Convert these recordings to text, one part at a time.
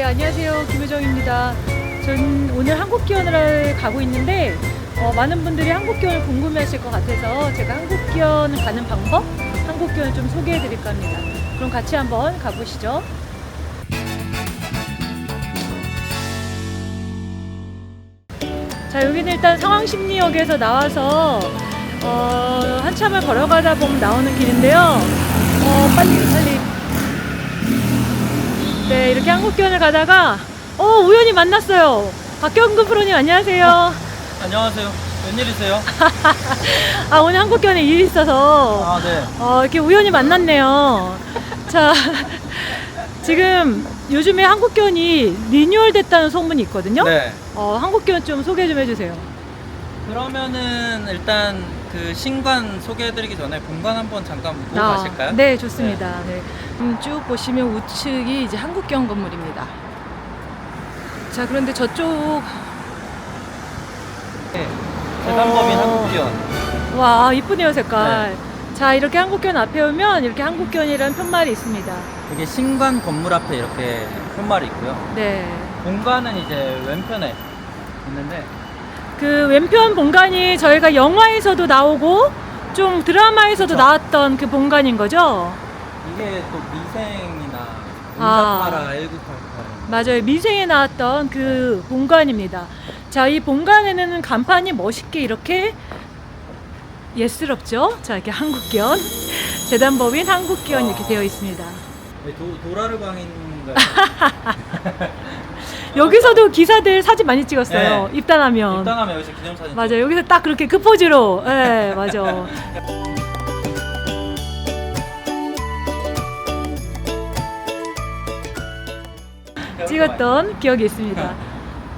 네, 안녕하세요. 김효정입니다. 전 오늘 한국 기원을 가고 있는데 어, 많은 분들이 한국 기원을 궁금해하실 것 같아서 제가 한국 기원 가는 방법, 한국 기원을 좀 소개해 드릴까 합니다. 그럼 같이 한번 가보시죠. 자, 여기는 일단 상황심리역에서 나와서 어, 한참을 걸어가다 보면 나오는 길인데요. 어, 빨리, 빨리. 네, 이렇게 한국견을 가다가 어, 우연히 만났어요. 박경근 프로님 안녕하세요. 안녕하세요. 웬일이세요? 아, 오늘 한국견에 일이 있어서 아, 네. 어, 이렇게 우연히 만났네요. 자, 지금 요즘에 한국견이 리뉴얼 됐다는 소문이 있거든요. 네. 어, 한국견 좀 소개 좀 해주세요. 그러면은 일단 그 신관 소개해드리기 전에 본관 한번 잠깐 보고 아, 가실까요? 네, 좋습니다. 네. 음, 쭉 보시면 우측이 이제 한국경 건물입니다. 자, 그런데 저쪽 네. 재단법인 어. 한국기원. 와 이쁘네요 색깔. 네. 자 이렇게 한국견 앞에 오면 이렇게 한국견이라는 편말이 있습니다. 이게 신관 건물 앞에 이렇게 편말이 있고요. 네. 본관은 이제 왼편에 있는데 그 왼편 본관이 저희가 영화에서도 나오고 좀 드라마에서도 그쵸. 나왔던 그 본관인 거죠. 이게 또 미생이나 아. 응답하라 1988. 맞아요. 미생에 나왔던 그 본관입니다. 자, 이 본관에는 간판이 멋있게 이렇게 예스럽죠? 자, 이렇게 한국견. 재단법인 한국견 이렇게 되어 있습니다. 네, 도, 도라르방인가요? 여기서도 기사들 사진 많이 찍었어요. 네. 입단하면. 입당하면 여기서 기념사진. 맞아 요. 여기서 딱 그렇게 그 포즈로. 예, 네, 맞아. 찍었던 기억이 있습니다.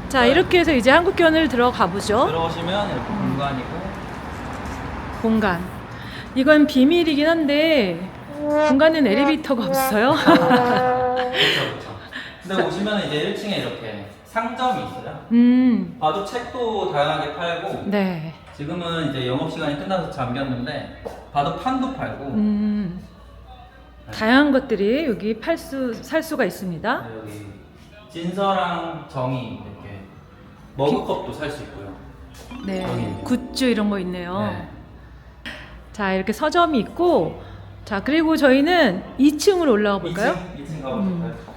자, 이렇게 해서 이제 한국견을 들어가 보죠. 들어오시면 이렇게 본관이고 공간. 이건 비밀이긴 한데 공간엔 엘리베이터가 없어요. 근데 오시면 이제 1층에 이렇게 상점이 있어요. 음, 봐도 책도 다양하게 팔고 네. 지금은 이제 영업 시간이 끝나서 잠겼는데 봐도 판도 팔고 음, 다양한 것들이 여기 팔 수, 살 수가 있습니다. 네, 여기 진서랑 정이 이렇게 머그컵도 살 수 있고요. 네, 여기. 굿즈 이런 거 있네요. 네. 자, 이렇게 서점이 있고, 자, 그리고 저희는 2층으로 올라가 볼까요? 2층, 2층 가보실까요?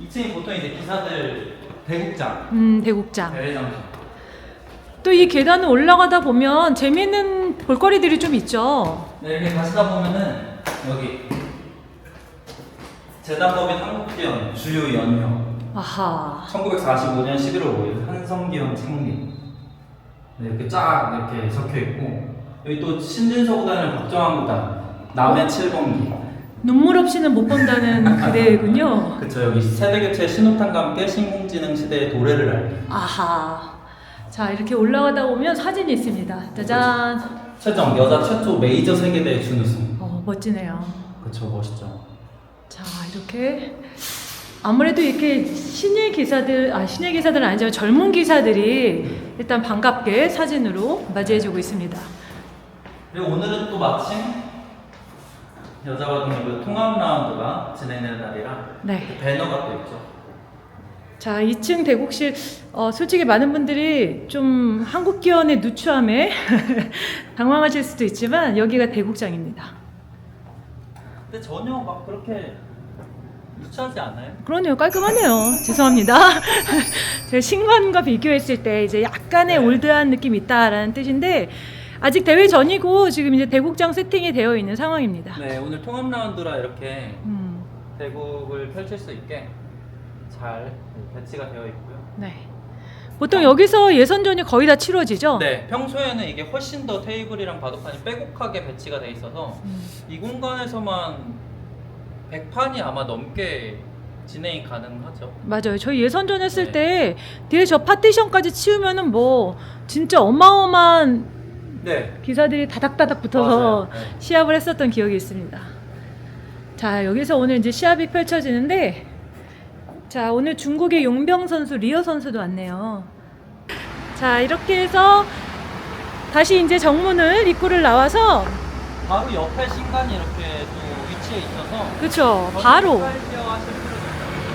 2층이 보통 이제 기사들 대국장, 음, 대국장. 대회장실 또 이 계단을 올라가다 보면 재미있는 볼거리들이 좀 있죠. 네, 이렇게 가시다 보면은 여기 재단법인 한국기원 주요 연휴 아하. 1945년 11월 5일 한성기원 창립 네, 이렇게 쫙 이렇게 적혀 있고 여기 또 신진서구단을 박정환 구단 남해 7번기 눈물 없이는 못 본다는 그대군요. 그쵸 여기 세대 교체 신호탄과 함께 신공지능 시대의 도래를 알리 아하. 자, 이렇게 올라가다 보면 사진이 있습니다. 짜잔. 최정 여자 최초 메이저 세계대회 준우승 어, 멋지네요. 그쵸 멋있죠 자, 이렇게 아무래도 이렇게 신예 기사들, 아, 신예 기사들은 아니지만 젊은 기사들이 일단 반갑게 사진으로 맞이해주고 있습니다. 그리고 오늘은 또 마침 여자바둑리그 통합 라운드가 진행되는 날이라 네. 배너가 또 있죠 자, 2층 대국실, 어, 솔직히 많은 분들이 좀 한국 기원의 누추함에 당황하실 수도 있지만 여기가 대국장입니다. 근데 전혀 막 그렇게 유치하지 않아요? 그러네요. 깔끔하네요. 죄송합니다. 제가 신관과 비교했을 때 이제 약간의 네. 올드한 느낌이 있다라는 뜻인데 아직 대회 전이고 지금 이제 대국장 세팅이 되어 있는 상황입니다. 네 오늘 통합 라운드라 이렇게 음, 대국을 펼칠 수 있게 잘 배치가 되어 있고요. 네. 보통 여기서 예선전이 거의 다 치러지죠? 네 평소에는 이게 훨씬 더 테이블이랑 바둑판이 빼곡하게 배치가 돼 있어서 음, 이 공간에서만 100판이 아마 넘게 진행이 가능하죠. 맞아요. 저희 예선전 했을 네. 때 뒤에 저 파티션까지 치우면은 뭐 진짜 어마어마한 네. 기사들이 다닥다닥 붙어서 맞아요. 네. 시합을 했었던 기억이 있습니다. 자, 여기서 오늘 이제 시합이 펼쳐지는데, 자, 오늘 중국의 용병 선수, 리어 선수도 왔네요. 자, 이렇게 해서 다시 이제 정문을 입구를 나와서, 바로 옆에 신관이 이렇게 또 위치해 있어서 그쵸, 바로.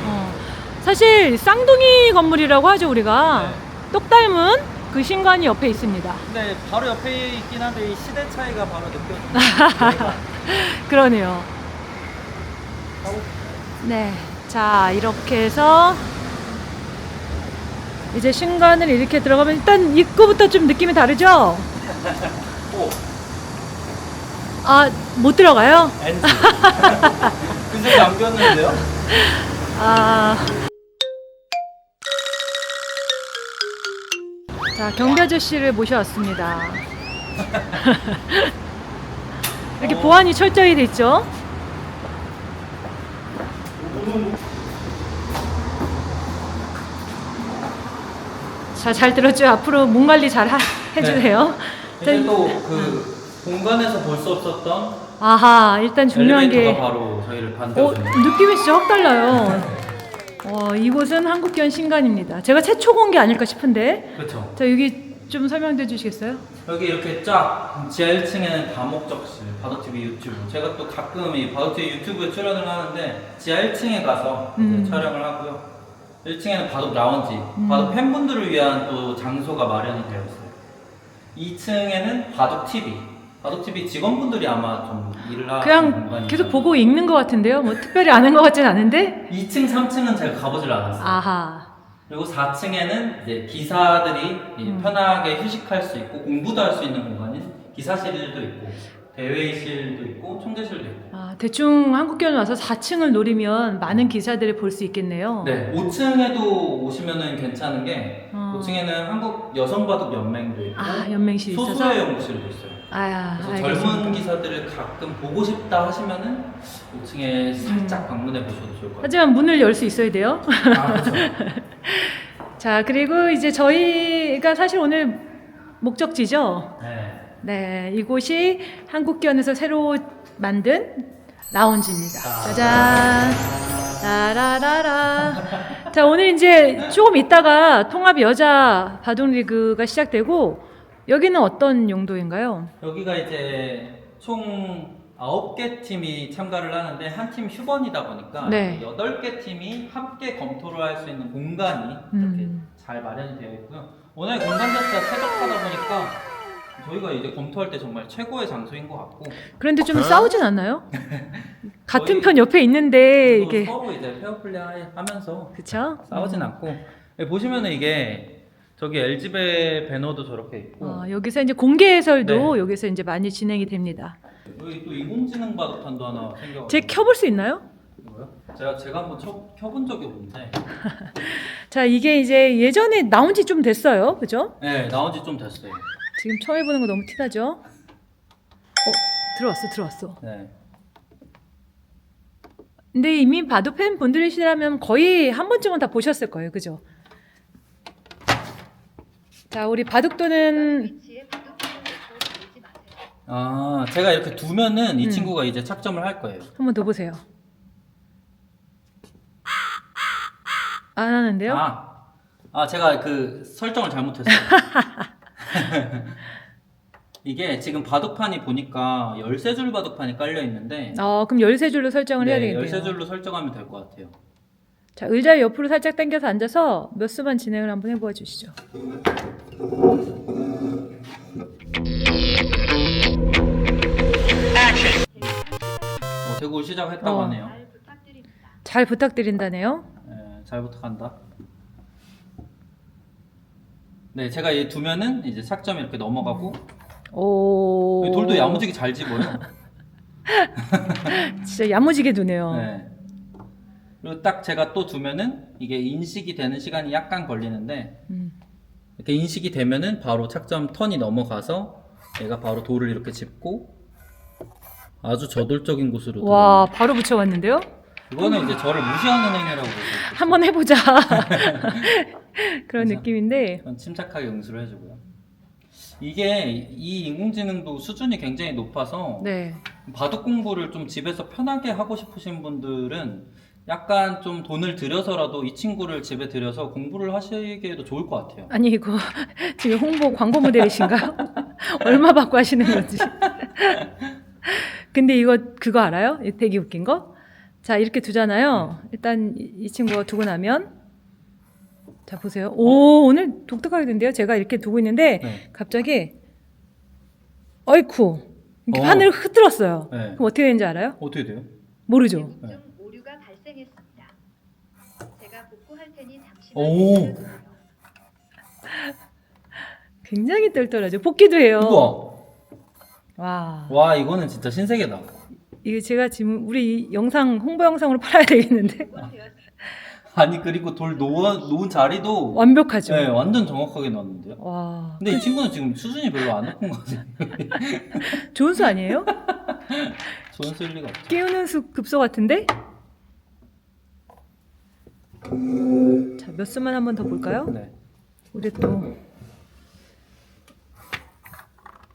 어, 사실 쌍둥이 건물이라고 하죠 우리가 네. 똑 닮은 그 신관이 옆에 있습니다. 근데 바로 옆에 있긴 한데 이 시대 차이가 바로 느껴져요. 그러네요. 네. 자, 이렇게 해서 이제 신관을 이렇게 들어가면 일단 입구부터 좀 느낌이 다르죠? 오, 아, 못 들어가요? NG. 그새 잠겼는데요? 아. 자, 경비 아저씨를 모셔왔습니다. 이렇게 어. 보안이 철저히 돼 있죠? 자, 잘 들었죠? 앞으로 몸 관리 잘 하- 해주세요. 이제 자, 또그 공간에서 볼 수 없었던 아하, 일단 중요한 엘리베이터가 게. 바로 저희를 어, 반겨주는 느낌이 진짜 확 달라요. 어, 이곳은 한국견 신관입니다. 제가 최초 공게 아닐까 싶은데. 그렇죠. 자, 여기 좀 설명해 주시겠어요? 여기 이렇게 쫙 지하 1층에는 다목적실 바도TV 유튜브 제가 또 가끔 이 바도TV 유튜브에 출연을 하는데 지하 1층에 가서 이제 음. 촬영을 하고요 1층에는 바둑 라운지 음. 바둑 팬분들을 위한 또 장소가 마련이 되어 있어요 2층에는 바둑TV 바둑TV 직원분들이 아마 좀 일을 하는 그냥 공간이 계속 보고 읽는 것 같은데요. 뭐 특별히 아는 것 같진 않은데. 2층 3층은 제가 가보질 않았어요 아하. 그리고 4층에는 이제 기사들이 이 음. 편하게 휴식할 수 있고 공부도 할 수 있는 공간인 기사실도 있고 대회의실도 있고 총재실도 있고 아, 대충 한국견 와서 4층을 노리면 많은 기사들을 볼 수 있겠네요. 네 5층에도 오시면은 괜찮은 게 어. 5층에는 한국 여성 바둑 연맹도 있고 아, 연맹실 있어서. 소수의 연구실도 있어요 아야, 그래서. 젊은 기사들을 가끔 보고 싶다 하시면은 5층에 살짝 방문해 보셔도 좋을 것 같아요 하지만 문을 열 수 있어야 돼요. 아, 그렇죠. 자, 그리고 이제 저희가 사실 오늘 목적지죠. 네. 네, 이곳이 한국견에서 새로 만든 라운지입니다. 아. 짜잔. 라라라라. 자, 오늘 이제 조금 있다가 통합 여자 바둑 리그가 시작되고 여기는 어떤 용도인가요? 여기가 이제 총 9개 팀이 참가를 하는데 한 팀 휴번이다 보니까 네. 8개 팀이 함께 검토를 할 수 있는 공간이 이렇게 음. 잘 마련이 되어 있고요. 오늘 공간 자체가 쾌적하다 보니까 저희가 이제 검토할 때 정말 최고의 장소인 것 같고 그런데 좀 싸우진 않나요? 같은 편 옆에 있는데 또 이게 서로 이제 페어플레이 하면서 그쵸? 싸우진 않고 여기 보시면은 이게 저기 LG배 배너도 저렇게 있고 어, 여기서 이제 공개 해설도 네. 여기서 이제 많이 진행이 됩니다. 여기 또 인공지능 바둑판도 하나 생겨. 제 켜볼 수 있나요? 뭐요? 제가 제가 한번 쳐, 켜본 적이 없는데 자, 이게 이제 예전에 나온 지 좀 됐어요. 그죠? 네 나온 지 좀 됐어요. 지금 처음 해보는 거 너무 티나죠? 어, 들어왔어, 들어왔어. 네. 근데 이미 바둑 팬 분들이시라면 거의 한 번쯤은 다 보셨을 거예요. 그죠? 자, 우리 바둑도는 아 제가 이렇게 두면은 이 음. 친구가 이제 착점을 할 거예요. 한번 더 보세요. 안 하는데요? 아, 아 제가 그 설정을 잘못했어요. 이게 지금 바둑판이 보니까 13줄 바둑판이 깔려 있는데 어, 그럼 열세 줄로 설정을 해야 네, 되겠네요. 13줄로 설정하면 될 것 같아요. 자, 의자 옆으로 살짝 당겨서 앉아서 몇 수만 진행을 한번 해보아 주시죠. 어, 대구 시작했다고 어. 하네요. 잘 부탁드린다네요. 네, 잘 부탁한다. 네, 제가 이 두면은 이제 착점이 이렇게 넘어가고 오. 돌도 야무지게 잘 집어요. 진짜 야무지게 두네요. 네. 그리고 딱 제가 또 두면은 이게 인식이 되는 시간이 약간 걸리는데 음. 이렇게 인식이 되면은 바로 착점 턴이 넘어가서 얘가 바로 돌을 이렇게 짚고 아주 저돌적인 곳으로 와, 바로 붙여왔는데요? 이거는 이제 저를 무시하는 행위라고 보죠. 한번 해보자. 그런 그래서- 느낌인데. 침착하게 응수를 해주고요. 이게 이 인공지능도 수준이 굉장히 높아서 네. 바둑 공부를 좀 집에서 편하게 하고 싶으신 분들은 약간 좀 돈을 들여서라도 이 친구를 집에 들여서 공부를 하시기에도 좋을 것 같아요. 아니 이거 지금 홍보 광고 모델이신가요? 얼마 받고 하시는 건지. 근데 이거 그거 알아요? 되게 웃긴 거? 자 이렇게 두잖아요. 일단 이, 이 친구가 두고 나면 자 보세요. 오 오늘 독특하게 된대요. 제가 이렇게 두고 있는데 네. 갑자기 어이쿠 이렇게 어. 하늘을 흐트렀어요. 네. 그럼 어떻게 되는지 알아요? 어떻게 돼요? 모르죠. 네. 중 오류가 발생했습니다. 제가 복구할 테니 잠시만 오. 굉장히 똘똘하죠. 복귀도 해요. 우와. 와 와 이거는 진짜 신세계다. 이게 제가 지금 우리 이 영상 홍보 영상으로 팔아야 되겠는데. 아니 그리고 돌 놓아, 놓은 자리도 완벽하죠. 네, 완전 정확하게 나왔는데요. 와 근데 이 친구는 지금 수준이 별로 안 높은 거 같아요. 좋은 수 아니에요? 좋은 쓸 리가 없죠. 깨우는 수 급소 같은데? 자, 몇 수만 한 번 더 볼까요? 네. 우리 또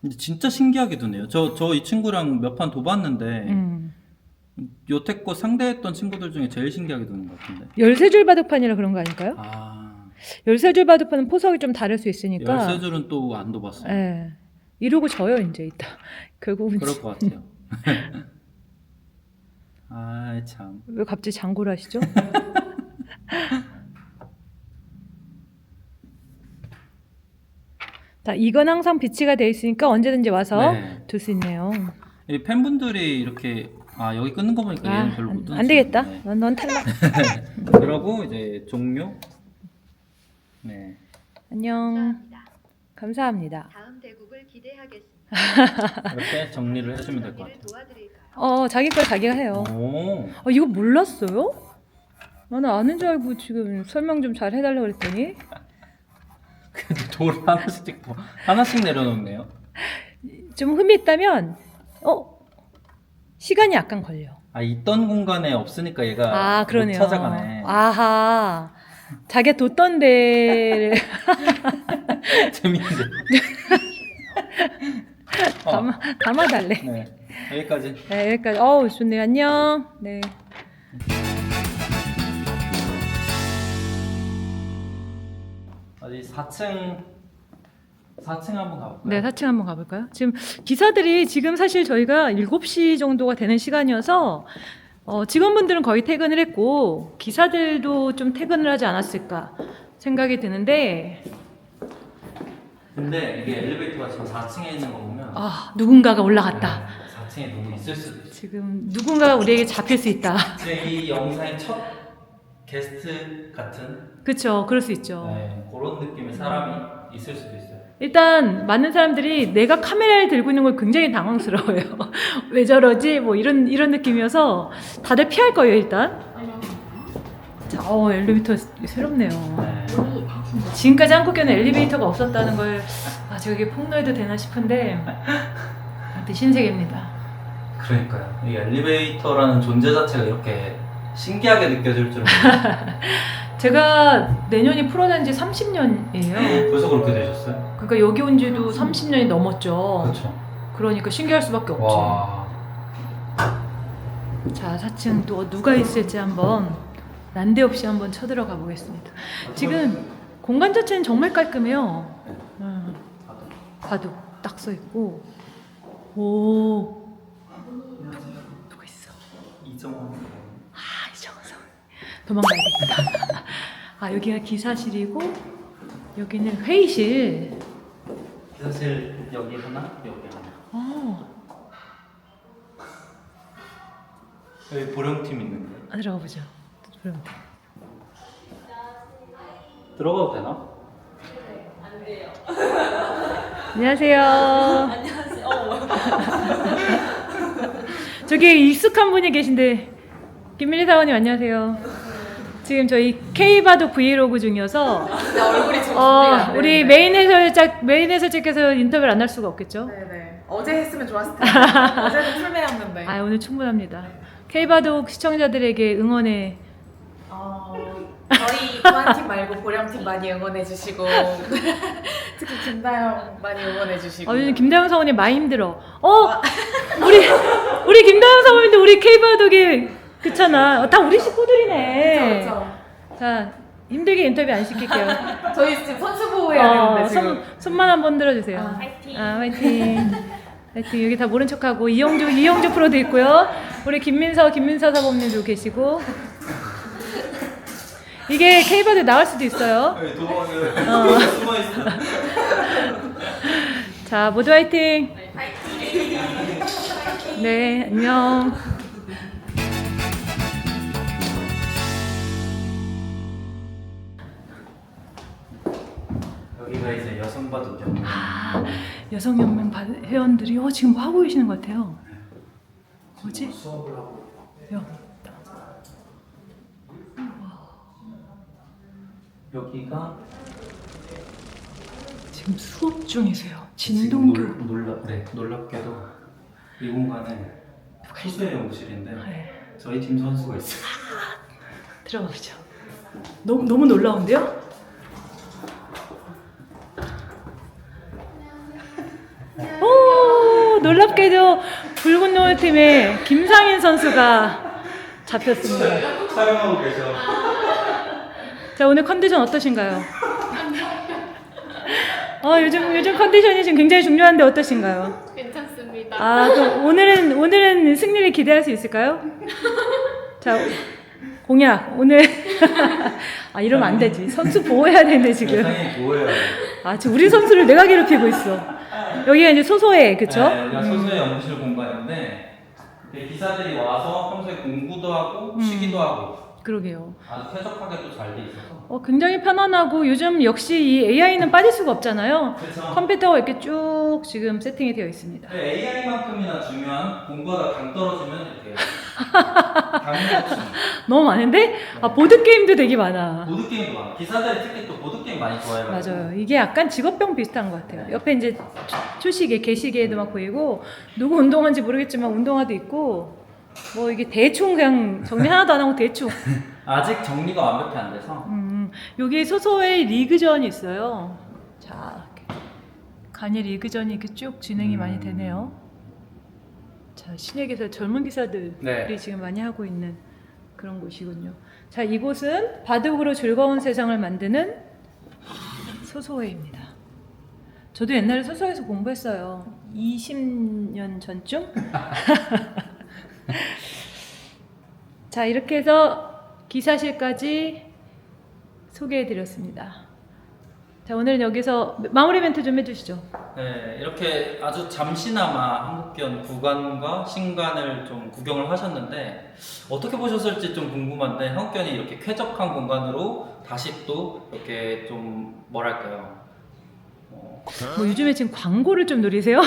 근데 진짜 신기하게 두네요. 저 저 이 친구랑 몇판 둬봤는데 음, 여태껏 상대했던 친구들 중에 제일 신기하게 두는 것 같은데. 13줄 바둑판이라 그런 거 아닐까요? 아 13줄 바둑판은 포석이 좀 다를 수 있으니까 열세 줄은 또안 둬봤어요. 예. 이러고 져요, 이제 이따. 결국은 그럴 것 같아요. 아 참. 왜 갑자기 장고를 하시죠? 자, 이건 항상 비치가 돼 있으니까 언제든지 와서 네. 둘 수 있네요. 이 팬분들이 이렇게 아 여기 끊는 거 보니까 아, 얘는 별로 못 안, 두는 안 되겠다. 친구네. 넌, 넌 탈락. 그러고 이제 종료. 네. 안녕. 감사합니다. 감사합니다. 다음 대국을 기대하겠습니다. 이렇게 정리를 해주면 될 것 정리를 같아요. 도와드릴까요? 어, 자기 걸 자기가 해요. 오. 어, 이거 몰랐어요? 나는 아는 줄 알고 지금 설명 좀 잘 해달라고 그랬더니 돌 하나씩 더 하나씩 내려놓네요. 좀 흠이 있다면 어 시간이 약간 걸려. 아 있던 공간에 없으니까 얘가 아 그러네요. 못 찾아가네. 아하 자기가 뒀던 데를 재밌는데. 어, 담아 담아달래. 네. 여기까지. 네 여기까지. 어우 좋네요. 안녕. 네. 어디 4층 4층 한번 가볼까요? 네, 4층 한번 가볼까요? 지금 기사들이 지금 사실 저희가 7시 정도가 되는 시간이어서 어, 직원분들은 거의 퇴근을 했고 기사들도 좀 퇴근을 하지 않았을까 생각이 드는데 근데 이게 엘리베이터가 지금 4층에 있는 거 보면 아 누군가가 올라갔다. 네, 4층에 누구 있을 수도 있어. 지금 누군가가 우리에게 잡힐 수 있다. 지금 이 영상의 첫 게스트 같은 그렇죠, 그럴 수 있죠. 네, 그런 느낌의 사람이 있을 수도 있어요. 일단 많은 사람들이 내가 카메라를 들고 있는 걸 굉장히 당황스러워요. 왜 저러지? 뭐 이런 이런 느낌이어서 다들 피할 거예요 일단. 자, 어 엘리베이터 새롭네요. 네. 지금까지 한국에는 엘리베이터가 없었다는 걸 아, 제가 이게 폭로해도 되나 싶은데 하여튼 신세계입니다. 그러니까요. 이 엘리베이터라는 존재 자체가 이렇게 신기하게 느껴질 줄은. 제가 내년이 풀어낸 지 30년이에요. 벌써 그렇게 되셨어요? 그러니까 여기 온 지도 30년이 넘었죠. 그렇죠. 그러니까 신기할 수밖에 없죠. 와. 자, 4층 또 누가 있을지 한번 난데없이 한번 쳐들어가 보겠습니다. 지금 공간 자체는 정말 깔끔해요. 음, 바둑 딱 써 있고, 오, 누가 있어? 이정원. 아, 이정성. 도망가야겠다. 아, 여기가 기사실이고, 여기는 회의실. 사실 여기 하나, 여기 하나. 어, 여기 보령팀 있는데. 아, 들어가 보죠. 그럼. 들어가도 되나? 안녕하세요. 안녕하세요. 저기 익숙한 분이 계신데 김민희 사원님 안녕하세요. 지금 저희 K바둑 브이로그 중이어서 내 얼굴이 좀 어, 준비가 우리 되는데. 메인 해설자 메인 해설자께서 인터뷰를 안 할 수가 없겠죠. 네네. 어제 했으면 좋았을 텐데. 어제는 풀메였는데. 아 오늘 충분합니다. K바둑 시청자들에게 응원의 어, 저희 보안팀 말고 보령팀 많이 응원해주시고 특히 김다영 많이 응원해주시고. 어, 요즘 김다영 사원님 많이 힘들어. 어 우리 우리 김다영 사원님도 우리 K바둑이 그렇잖아. 어, 다 우리 식구들이네. 그쵸, 자 힘들게 인터뷰 안 시킬게요. 저희 지금 선수 보호해야 어, 되는데 지금. 손, 손만 한 번 들어주세요. 아, 화이팅. 아, 화이팅. 화이팅. 여기 다 모른 척하고 이영주 이영주 프로도 있고요. 우리 김민서 김민서 사범님도 계시고 이게 케이버드 나올 수도 있어요. 네, 도망을 어. 숨어 있어. 자 모두 화이팅. 네 안녕. 여기가 이제 여성 바둑 경기. 아 여성연맹 바- 회원들이 어 지금 뭐 하고 계시는 것 같아요. 뭐지? 수업을 하고. 야, 여기가 지금 수업 중이세요. 지금 진동교. 놀, 놀랍 네 놀랍게도 이 공간에 수수의 연구실인데 네. 저희 팀 선수가 있어요. 들어가 보죠. 너무 너무 놀라운데요? 오 놀랍게도 붉은 노을 팀의 김상인 선수가 잡혔습니다. 촬영하고 계셔. 자 오늘 컨디션 어떠신가요? 어 요즘 요즘 컨디션이 지금 굉장히 중요한데 어떠신가요? 괜찮습니다. 아 그럼 오늘은 오늘은 승리를 기대할 수 있을까요? 자 공약 오늘 아 이러면 안 되지 선수 보호해야 되는데 지금 영상이 뭐예요? 아 지금 우리 선수를 내가 괴롭히고 있어 여기가 이제 소소해 그쵸? 네, 여기가 소수의 연구실 공간인데 이렇게 기사들이 와서 평소에 공부도 하고 음. 쉬기도 하고 그러게요 아주 쾌적하게 또 잘 돼 있어서. 어, 굉장히 편안하고 요즘 역시 이 AI는 빠질 수가 없잖아요 그렇죠. 컴퓨터가 이렇게 쭉 지금 세팅이 되어 있습니다 AI만큼이나 중요한 공부하다 강 떨어지면 이렇게 너무 많은데? 아 보드게임도 되게 많아 보드 게임도 많아. 기사들이 특히 또 보드 게임 많이 좋아해요. 맞아요. 이게 약간 직업병 비슷한 것 같아요. 옆에 이제 초- 초시계, 개시계도 막 보이고 누구 운동화인지 모르겠지만 운동화도 있고 뭐 이게 대충 그냥 정리 하나도 안 하고 대충. 아직 정리가 완벽히 안 돼서 음, 여기 소소의 리그전이 있어요. 자, 이렇게 간이 리그전이 이렇게 쭉 진행이 음. 많이 되네요. 자, 신예기사 젊은 기사들이 네. 지금 많이 하고 있는 그런 곳이군요. 자, 이곳은 바둑으로 즐거운 세상을 만드는 소소회입니다. 저도 옛날에 소소회에서 공부했어요. 20년 전쯤? 자, 이렇게 해서 기사실까지 소개해 드렸습니다. 자, 오늘은 여기서 마무리 멘트 좀 해주시죠. 네, 이렇게 아주 잠시나마 한국견 구간과 신관을 좀 구경을 하셨는데 어떻게 보셨을지 좀 궁금한데 한국견이 이렇게 쾌적한 공간으로 다시 또 이렇게 좀 뭐랄까요? 어, 뭐 요즘에 지금 광고를 좀 노리세요?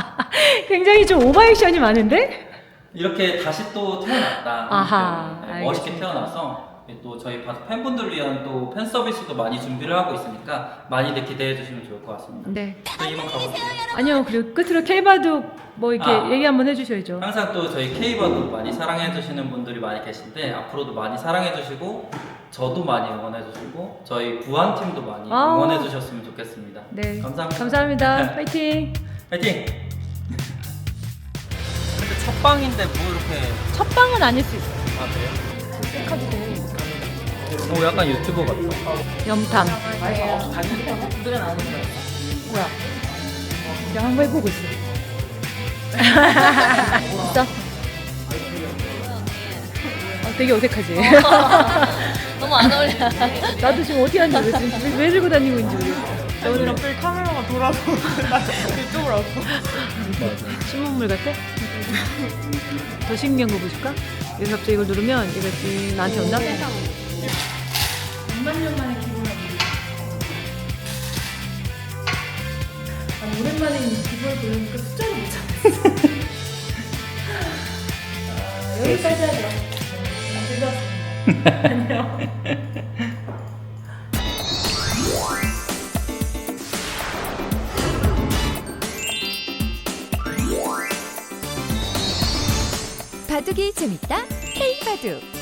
굉장히 좀 오버액션이 많은데? 이렇게 다시 또 태어났다. 아하. 네, 멋있게 알겠습니다. 태어나서 또 저희 바둑 팬분들 위한 또 팬 서비스도 많이 준비를 하고 있으니까 많이들 기대해 주시면 좋을 것 같습니다. 네. 저 이만 가볼게요. 아니요, 그리고 끝으로 K바둑 뭐 이렇게 아. 얘기 한번 해주셔야죠. 항상 또 저희 K바도 많이 사랑해 주시는 분들이 많이 계신데 앞으로도 많이 사랑해 주시고 저도 많이 응원해 주시고 저희 부안 팀도 많이 아우. 응원해 주셨으면 좋겠습니다. 네. 감사합니다. 감사합니다. 파이팅! 파이팅! 근데 첫 방인데 뭐 이렇게 첫 방은 아닐 수 있어요. 아 돼. 오 약간 유튜버 같다. 염탐. 뭐야? 그냥 한번 해보고 있어. 있어? 아, 되게 어색하지? 너무 안 어울려. 나도 지금 어디 앉아? 왜, 지금 왜, 왜 들고 다니고 있는지 모르겠어. 오늘 갑자기 카메라가 돌아서 이쪽으로 왔어. 신문물 같아? 더 신기한 거 보실까? 여기서 갑자기 이걸 누르면 얘가 지금 나한테 온다? 6만 년 만에 기본을 아니 오랜만에 기본을 보려니까 숫자를 못 잡았어 아, 여기까지 하죠 즐거웠습니다 안녕 바둑이 재밌다? K바둑